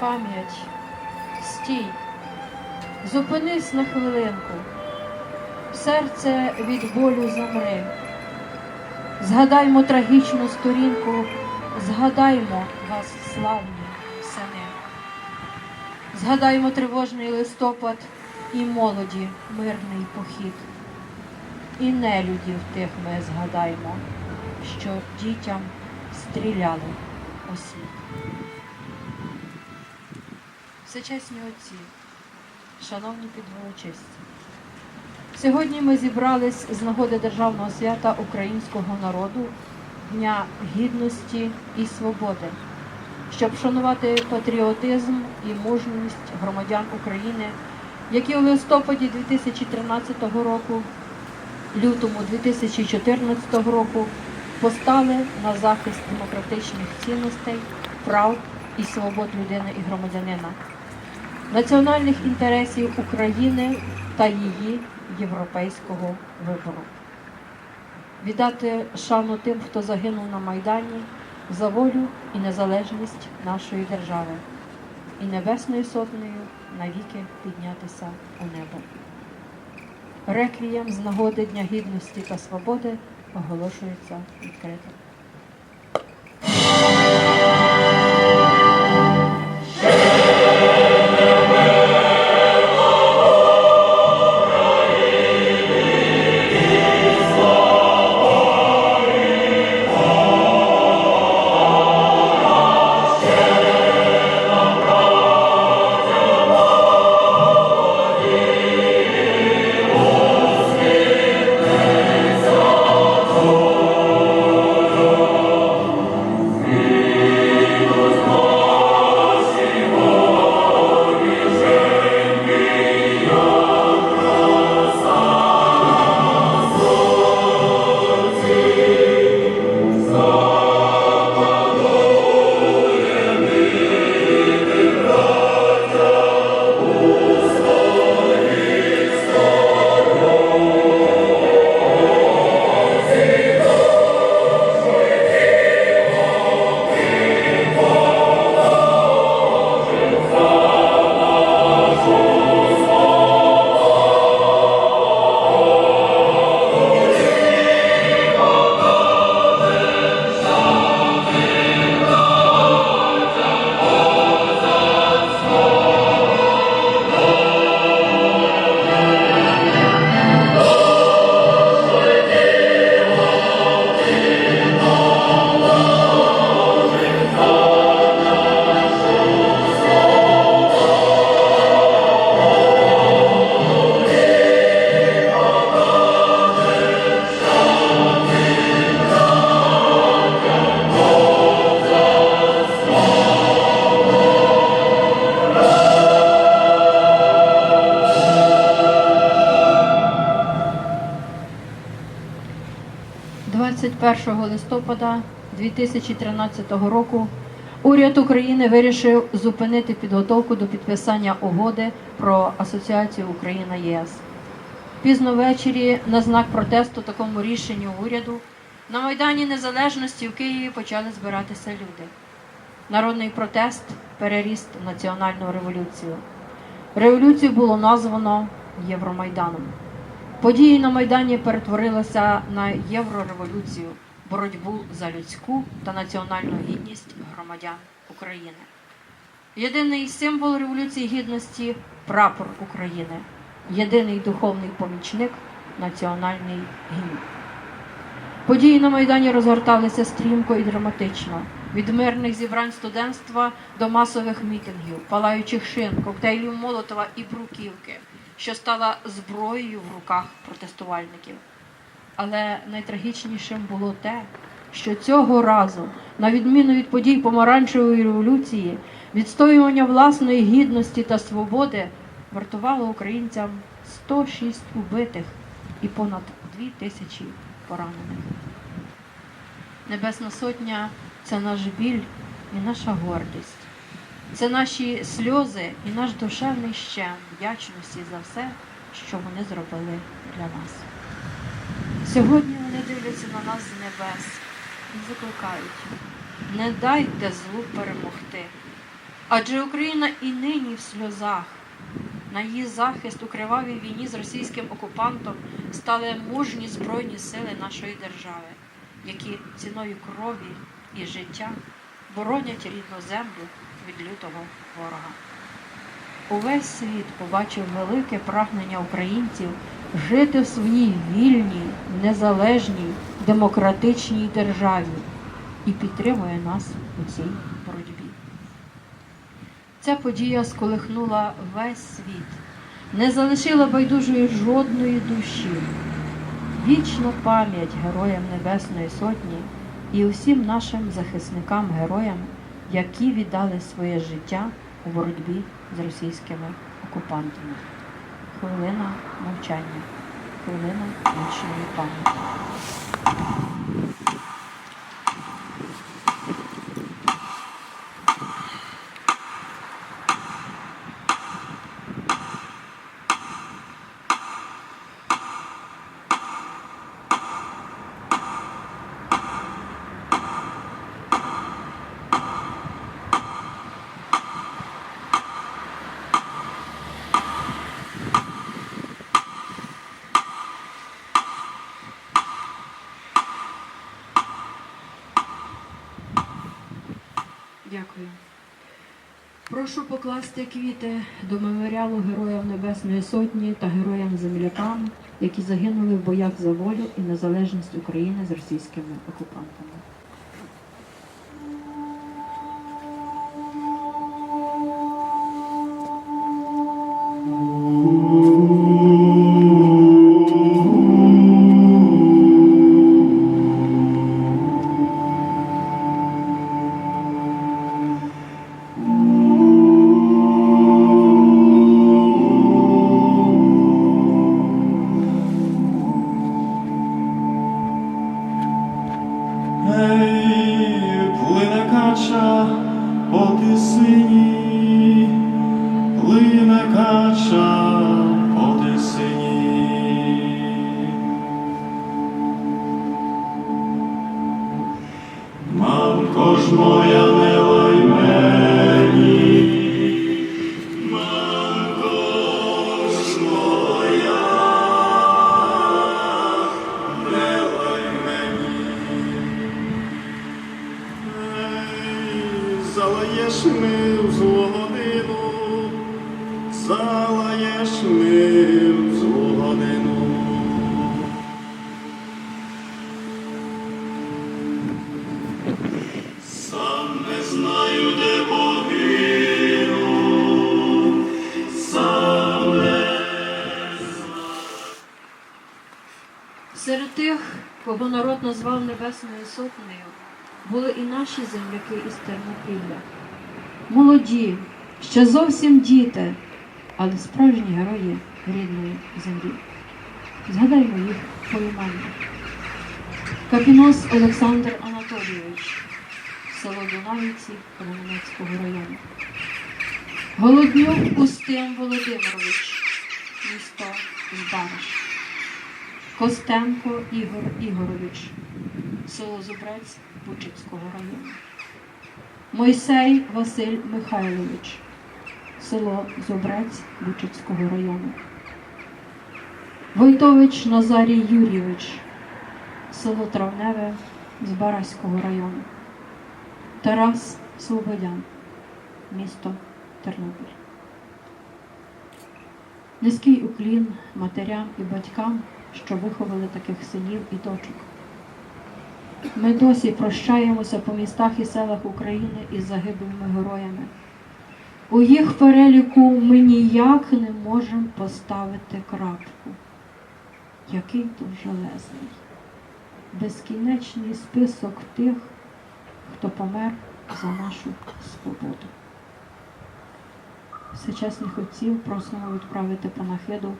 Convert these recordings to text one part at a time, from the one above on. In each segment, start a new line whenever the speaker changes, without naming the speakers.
пам'ять, стій, зупинись на хвилинку, серце від болю замри. Згадаймо трагічну сторінку, згадаймо вас, славні сини. Згадаймо тривожний листопад і молоді мирний похід. І нелюдів тих ми згадаймо, що дітям стріляли у світ. Всечесні отці, шановні підволочисті, сьогодні ми зібрались з нагоди Державного свята українського народу, Дня Гідності і Свободи, щоб вшанувати патріотизм і мужність громадян України, які у листопаді 2013 року, лютому 2014 року постали на захист демократичних цінностей, прав і свобод людини і громадянина, національних інтересів України та її європейського вибору. Віддати шану тим, хто загинув на Майдані за волю і незалежність нашої держави, і небесною сотнею навіки піднятися у небо. Реквієм з нагоди Дня Гідності та Свободи оголошується відкритим. – 21 листопада 2013 року уряд України вирішив зупинити підготовку до підписання угоди про асоціацію Україна ЄС. Пізно ввечері на знак протесту такому рішенню уряду на Майдані Незалежності в Києві почали збиратися люди. Народний протест переріс національну революцію. Революцію було названо Євромайданом. Події на Майдані перетворилися на єврореволюцію, боротьбу за людську та національну гідність громадян України. Єдиний символ революції гідності прапор України, єдиний духовний помічник національний гімн. Події на Майдані розгорталися стрімко і драматично. Від мирних зібрань студентства до масових мітингів, палаючих шин, коктейлів Молотова і бруківки, що стала зброєю в руках протестувальників. Але найтрагічнішим було те, що цього разу, на відміну від подій помаранчевої революції, відстоювання власної гідності та свободи вартувало українцям 106 убитих і понад 2 тисячі поранених. Небесна Сотня це наш біль і наша гордість. Це наші сльози і наш душевний щем вдячності за все, що вони зробили для нас. Сьогодні вони дивляться на нас з небес і закликають: не дайте злу перемогти, Адже Україна і нині в сльозах. На її захист у кривавій війні з російським окупантом стали мужні збройні сили нашої держави, які ціною крові і життя боронять рідну землю від лютого ворога. Увесь світ побачив велике прагнення українців жити в своїй вільній, незалежній, демократичній державі і підтримує нас у цій боротьбі. Ця подія сколихнула весь світ, не залишила байдужої жодної душі. Вічна пам'ять героям Небесної Сотні і усім нашим захисникам-героям, які віддали своє життя у боротьбі з російськими окупантами. Хвилина мовчання, хвилина вічної пам'яті. Дякую. Прошу покласти квіти до меморіалу Героям Небесної Сотні та героям землякам, які загинули в боях за волю і незалежність України з російськими окупантами. Назвав Небесною Сотнею, були і наші земляки із Тернопілля. Молоді, ще зовсім діти, але справжні герої рідної землі. Згадаймо їх поіменно. Капінос Олександр Анатолійович, село Дунавівці Кременецького району. Голоднюк Устим Володимирович, місто Збараш. Костенко Ігор Ігорович, село Зубрець Бучицького району. Мойсей Василь Михайлович, село Зубрець Бучицького району. Войтович Назарій Юрійович, село Травневе Збаразького району. Тарас Слободян, місто Тернопіль. Низький уклін матерям і батькам, що виховали таких синів і дочок. Ми досі прощаємося по містах і селах України із загиблими героями. У їх переліку ми ніяк не можемо поставити крапку. Який тут железний, безкінечний список тих, хто помер за нашу свободу. Всечесних отців просимо відправити панахиду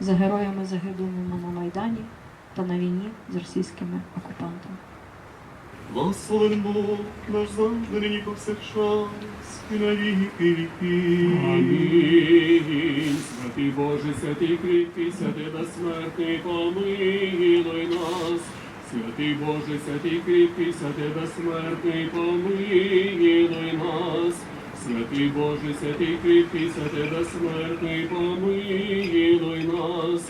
за героями загиблими на Майдані та на війні з російськими окупантами.
Благословен Бог, наш завжди нині повсякчас, і на віки віки.
Амінь. Святий Боже, святий кріпкий, святий безсмертний, помилуй нас. Святий Боже, святий кріпкий, святий безсмертний, помилуй нас. Святий Боже, святий кріпкий, святий безсмертний, помилуй нас.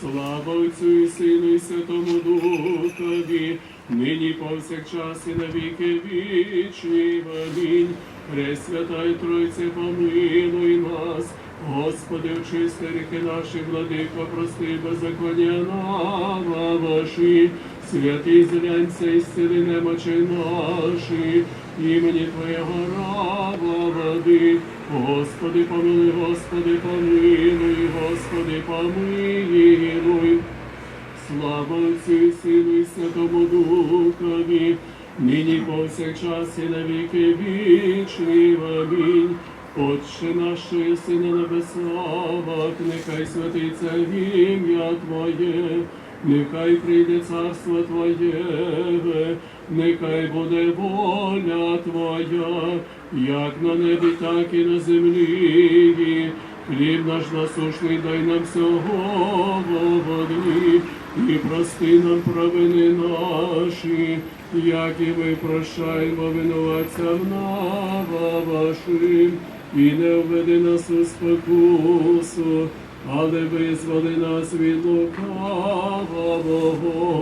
Слава Отцю і Сину і Святому Духові, нині повсякчас і на віки вічні. Амінь. Пресвятай Тройце, помилуй нас. Господи, очисти гріхи наші, владико, прости, беззаконня нава ваші, святий зглянься і зціли немочі наші, імені Твоєго раба води. Господи, помилуй, Господи, помилуй, Господи, помилуй. Слава Отцю Сину і Святому Духові, нині повсякчас і на віки вічні. Амінь. Отче наш, що єси нехай святиться ім'я Твоє, нехай прийде царство Твоє, нехай буде воля Твоя, як на небі, так і на землі. Хліб наш насушний дай нам сьогодні, і прости нам провини наші, як і ми прощаємо винуватцям нава вашим, і не введи нас у спокусу, але визволи нас від лукавого.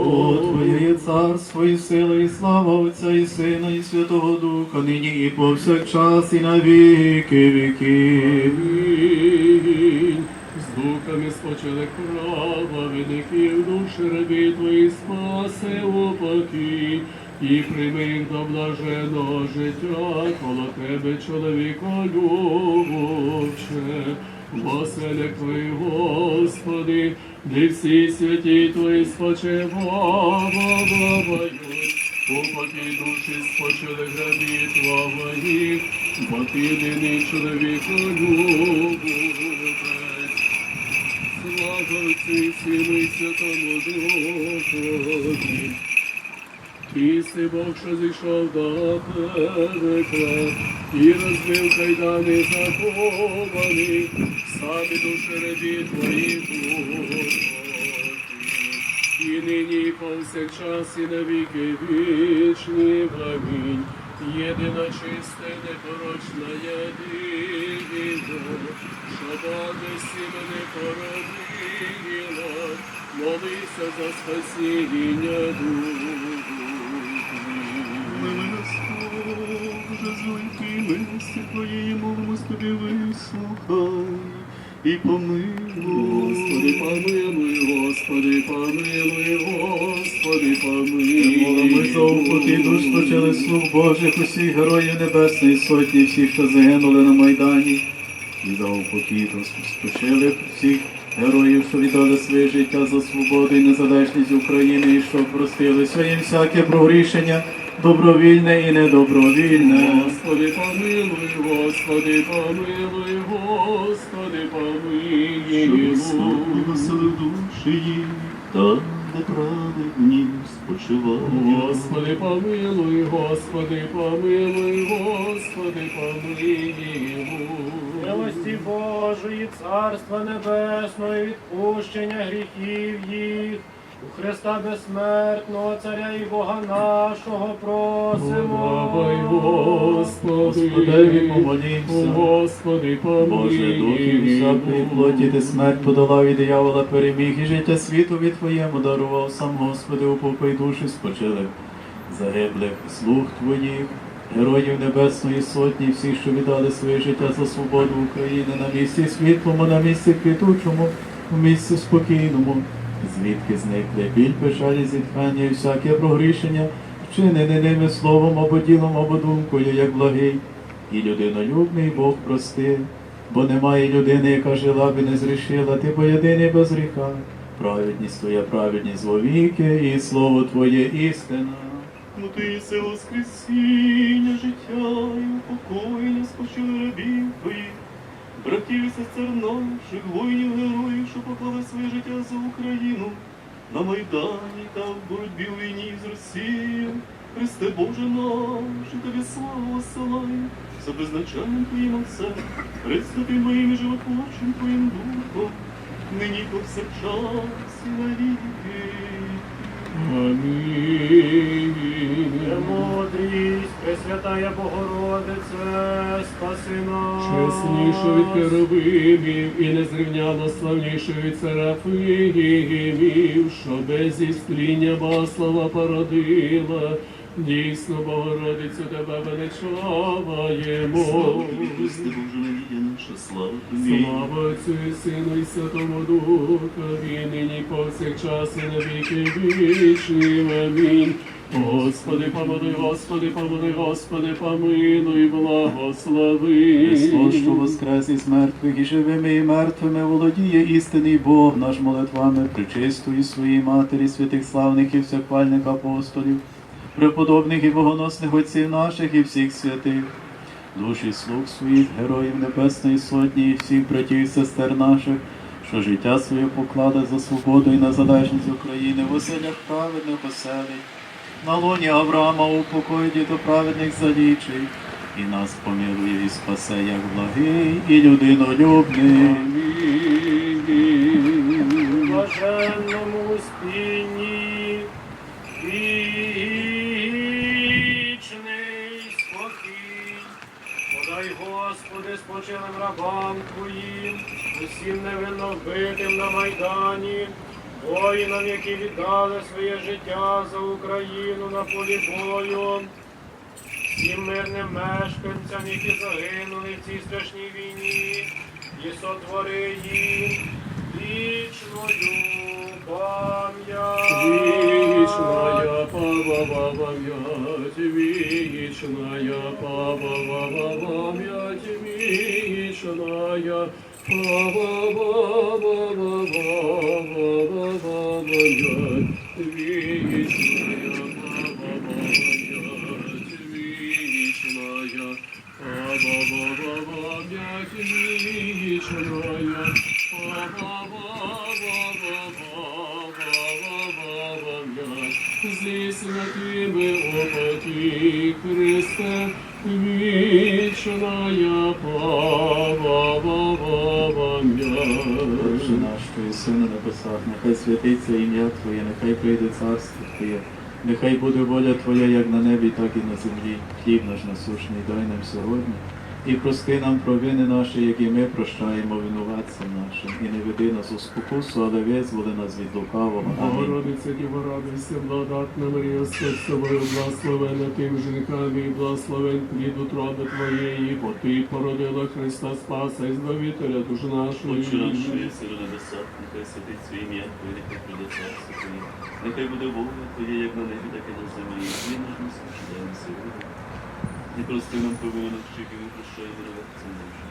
О, Твоє є царство і сила, і слава Отця і Сина, і Святого Духа, нині і повсякчас, і на віки віків.
Амінь. З духами спочили крава, виників душ рабі твої спаси упокій, і прийми їх до блаженого життя, коло тебе, чоловіко любче. Оселя твої, Господи, де всі святі твої спочивають, Упокій душі спочили грабі твої, бо ти єдиний чоловіко любець. Слава Отцю Сину і Святому Духові. Ти си Бог, що зійшов до пекла, і розбив кайдани заховані, самі душі рабі твої Господи. І нині повсякчас і на віки вічні. Амінь. Єдина чиста непорочна єдина, що Бога мене породила, молися за спасіння
Мили Тобі, вислухай і помилуй.
Господи, помилуй, Господи, помилуй, Господи, помилуй.
Молимось за упокій душ спочили слуг Божих, усіх героїв Небесної Сотні, всіх, що загинули на Майдані, і за упокій спочили всіх героїв, що віддали своє життя за свободу і незалежність України, і що простили своїм всяке прогрішення, добровільне і недобровільне.
Господи, помилуй, Господи, помилуй, Господи, помилуй.
веселив душі їх, там, де праведні спочивають.
Господи, помилуй, Господи, помилуй, Господи, помилуй.
Милості Божої, Царства Небесного, і відпущення гріхів їх. У Христа безсмертного, Царя і Бога нашого просимо.
Господи,
Господеві помолімся.
Господи,
Боже, духів всякої плоті, ти смерть подолав і диявола переміг, і життя світові Твоєму дарував сам Господи, упокой душі спочилих, загиблих слуг Твоїх, героїв Небесної Сотні, всіх, що віддали своє життя за свободу України на місці світлому, на місці квітучому, у місці спокійному, звідки зникли біль, печалі, зітхання і всяке прогрішення, вчинене ними словом або ділом, або думкою, як благий. І людинолюбний Бог прости, бо немає людини, яка жила би не зрішила, ти бо єдиний без гріха. Праведність твоя, праведність вовіки, і слово Твоє істина.
Ну ти єси воскресіння, життя і упокоєння спочили рабів твоїх, братів і сестер наших, воїнів, героїв, що поклали своє життя за Україну на Майдані та в боротьбі війні з Росією. Христе Боже наш, і тобі славу осилаю, за безначальним твоїм отцем, Христовим моїм і животворчим твоїм духом, нині повсякчас і на віки.
Амінь.
Премудрість, Пресвятая Богородице, спаси нас.
Чеснішу від керовимів і незрівняно славнішу від серафимів, що без істріння баслава породила, дійсно Богородицю тебе величаваємо.
Слава
Отцю і Сину і Святому Духові, нині повсякчас і на віки вічні. Амінь. Господи, помилуй, Господи, помилуй, Господи, помилуй, благослови.
Христос, що воскрес із мертвих і живими, і мертвими володіє істинний Бог наш молитвами, причистої своїй матері, святих славних і всехвальних апостолів, преподобних і богоносних отців наших і всіх святих, душі слуг своїх, героїв Небесної Сотні і всіх братів і сестер наших, що життя своє поклали за свободу і незалежність України в оселях праведних оселей. На лоні Авраама упокой до праведних залічий, і нас помилує і спасе, як благий і людинолюбний.
Амінь.
Воїнам, які віддали своє життя за Україну на полі бою, всім мирним мешканцям, які загинули в цій страшній війні, і сотвори їм вічною пам'ять.
Память, вечная память, память, вечная память, память, вечная Здесь
нехай святиться ім'я Твоє, нехай прийде царство Твоє, нехай буде воля Твоя, як на небі, так і на землі. Хліб наш насущний дай нам сьогодні. І прости нам провини наші, які ми прощаємо винуватцям нашим. І не веди нас у спокусу, але визволи нас від лукавого.
Богородиця, Діва, радуйся, благодатна Марія, Господь з тобою, благословена тим жінками, і благословен плід утроби Твоєї, бо Ти породила Христа Спаса і Збавителя душ
Отче
нашої.
наш, що єси на небесах, нехай святиться ім'я Твоє, нехай прийде царство Твоє. Нехай буде воля Твоя, як на небі, так і на землі. Хліб наш дай сьогодні. Які ми прощаємо винуватцям нашим.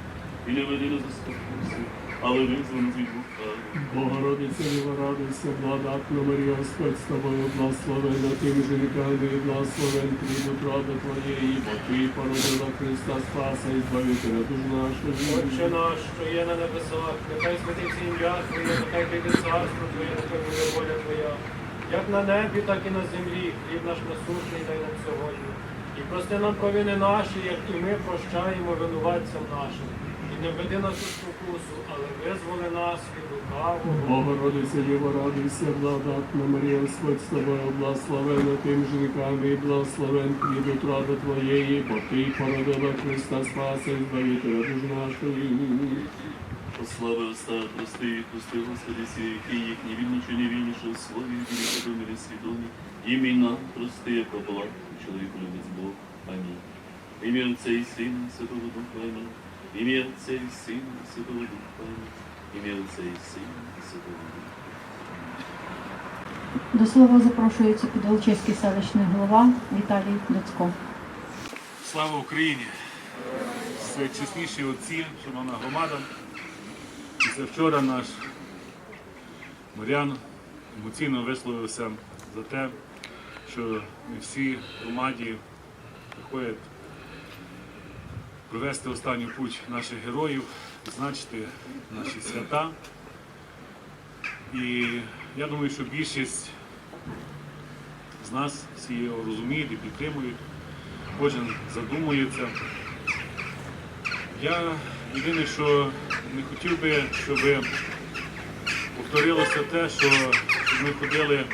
І не веди нас спокусу, але визволи нас від лукавого.
Богородиця, Діва, радуйся, благодатна Марія, Господь з тобою, благословена тим жінками, і благословен плід утроби Твоєї, бо Ти породила Христа Спаса і Збавителя душ нашої.
Отче наш, що є на небесах, нехай святиться ім'я Твоє, нехай прийде царство Твоє, нехай буде воля Твоя, як на небі, так і на землі. Хліб наш насущний дай нам сьогодні. І прости нам провини наші, як і ми прощаємо винуватцям нашим. І не веди нас у спокусу, але визволи нас від лукавого.
Богородиця, Діва, радуйся, благодатна Марія, Господь з тобою, благословена тим жінками, і благословен плід утроби Твоєї, бо Ти породила Христа Спаса і Збавителя душ нашої.
Слави уста, прости, прости, Господи, всі які їхні вільні чи невільні, що слові мирі свідомі. Імена прости, яка була, чоловіку любить Бог. Амінь. Ім'я Отця і Сина, Святого Духа, Амінь. Ім'я Отця і Сина, Святого Духа, Амінь. Ім'я Отця і Сина, Святого Духа.
До слова запрошується Підволочиський селищний голова Віталій Доцько.
Слава Україні! Чесніші отці, шановна громада. Після вчора наш Мар'ян емоційно висловився за те, що не всі громаді приходять провести останню путь наших героїв, відзначити наші свята. І я думаю, що більшість з нас всі його розуміють і підтримують кожен задумується. Я єдине, що не хотів би, щоб повторилося те, що ми ходили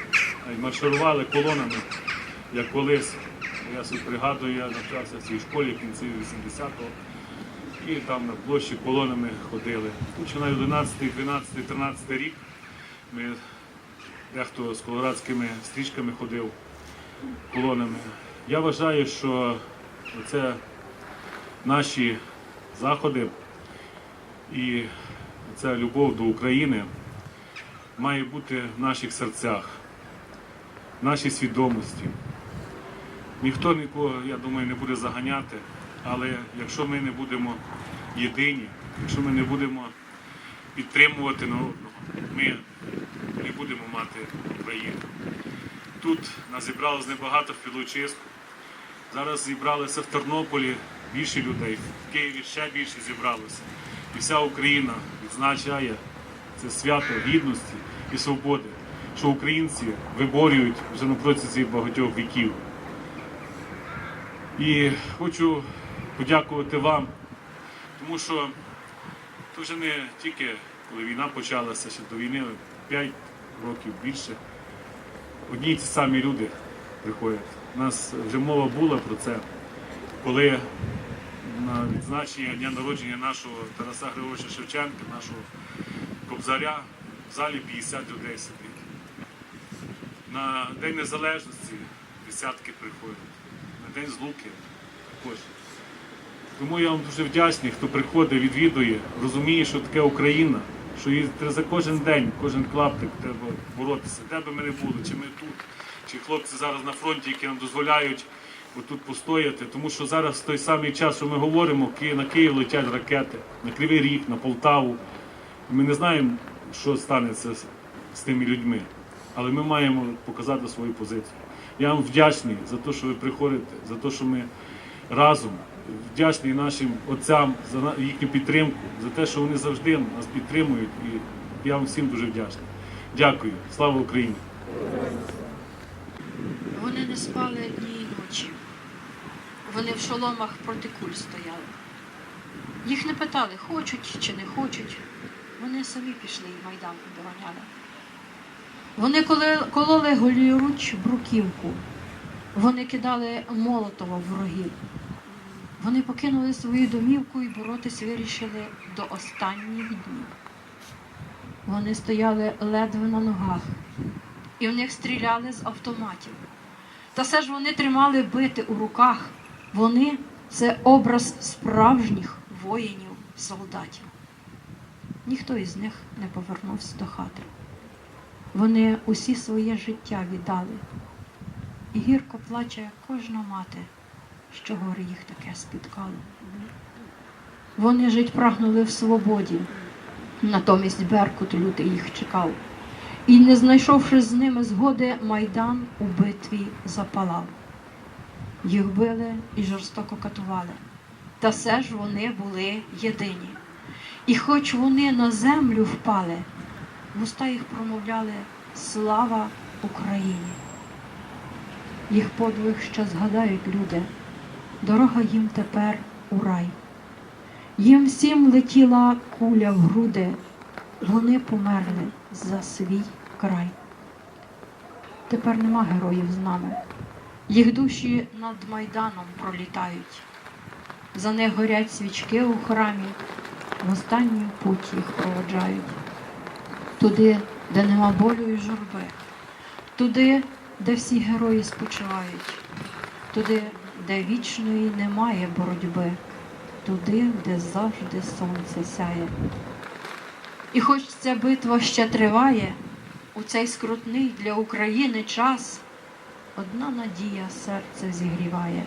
марширували колонами, як колись Я собі пригадую, я навчався в цій школі в кінці 80-го. І там на площі колонами ходили. Починаю 11, 12, 13 рік. Ми дехто з колорадськими стрічками ходив колонами. Я вважаю, що це наші заходи і ця любов до України має бути в наших серцях, нашій свідомості. Ніхто нікого, я думаю, не буде заганяти, але якщо ми не будемо єдині, якщо ми не будемо підтримувати на одного, ми не будемо мати Україну. Тут нас зібралось небагато в Філочиску. Зараз зібралися в Тернополі більше людей, в Києві ще більше зібралося. І вся Україна відзначає це свято гідності і свободи, що українці виборюють вже на протязі багатьох віків. І хочу подякувати вам, тому що це вже не тільки коли війна почалася, ще до війни 5 років більше. Одні й ті самі люди приходять. У нас вже мова була про це, коли на відзначення дня народження нашого Тараса Григоровича Шевченка, нашого кобзаря, в залі 50 людей сидить. На День Незалежності десятки приходять, на День Злуки також. Тому я вам дуже вдячний, хто приходить, відвідує, розуміє, що таке Україна, що її за кожен день, кожен клаптик треба боротися. Де би ми не були, чи ми тут, чи хлопці зараз на фронті, які нам дозволяють отут постояти. Тому що зараз в той самий час, що ми говоримо, на Київ летять ракети, на Кривий Ріг, на Полтаву. Ми не знаємо, що станеться з тими людьми, але ми маємо показати свою позицію. Я вам вдячний за те, що ви приходите, за те, що ми разом. Вдячний нашим отцям за їхню підтримку, за те, що вони завжди нас підтримують. І я вам всім дуже вдячний. Дякую. Слава Україні!
Вони не спали дні і ночі. Вони в шоломах проти куль стояли. Їх не питали, хочуть чи не хочуть. Вони самі пішли і Майдан обороняли. Вони кололи голіруч бруківку. Вони кидали молотова ворогів. Вони покинули свою домівку і боротись вирішили до останніх днів. Вони стояли ледве на ногах, і в них стріляли з автоматів. Та все ж вони тримали бити у руках. Вони це образ справжніх воїнів, солдатів. Ніхто із них не повернувся до хати. Вони усі своє життя віддали. І гірко плаче кожна мати, що горе їх таке спіткало. Вони жить прагнули в свободі, натомість Беркут лютий їх чекав. І, не знайшовши з ними згоди, майдан у битві запалав. Їх били і жорстоко катували. Та все ж вони були єдині. І хоч вони на землю впали, вуста їх промовляли Слава Україні! Їх подвиг ще згадають люди, дорога їм тепер у рай. Їм всім летіла куля в груди, вони померли за свій край. Тепер нема героїв з нами. Їх душі над майданом пролітають. За них горять свічки у храмі, в останню путь їх проводжають. Туди, де нема болю і журби, туди, де всі герої спочивають, туди, де вічної немає боротьби, туди, де завжди сонце сяє. І хоч ця битва ще триває, у цей скрутний для України час, одна надія серце зігріває.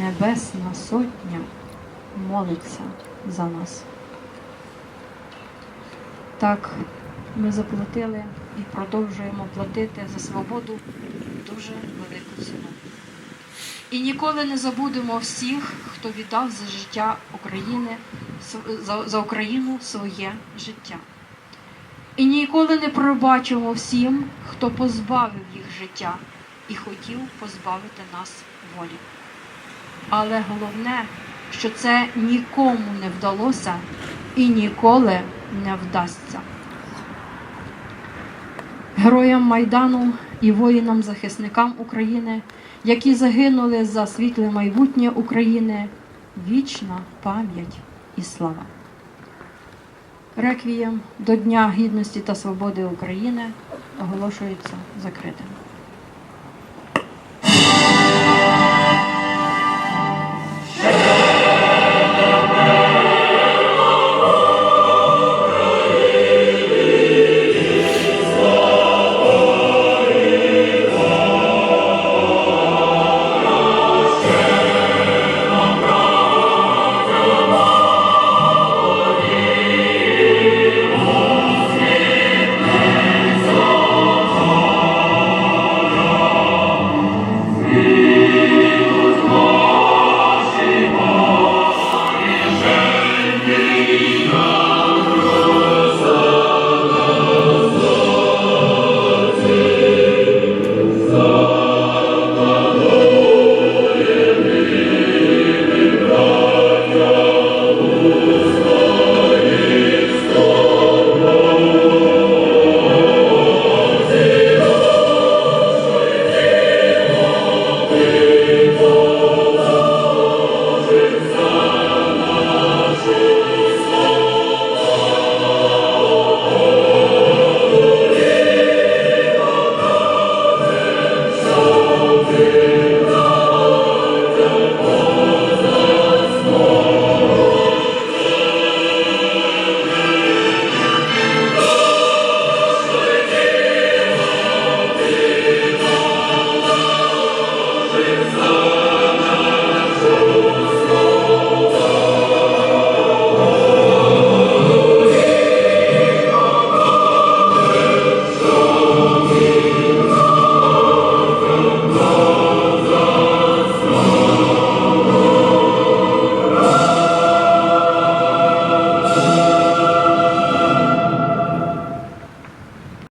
Небесна сотня молиться за нас. Так, ми заплатили і продовжуємо платити за свободу дуже велику ціну. І ніколи не забудемо всіх, хто віддав за життя України, за, Україну своє життя. І ніколи не пробачимо всім, хто позбавив їх життя і хотів позбавити нас волі. Але головне, що це нікому не вдалося і ніколи не вдасться. Героям Майдану і воїнам-захисникам України, які загинули за світле майбутнє України. Вічна пам'ять і слава. Реквієм до Дня Гідності та Свободи України оголошується закритим.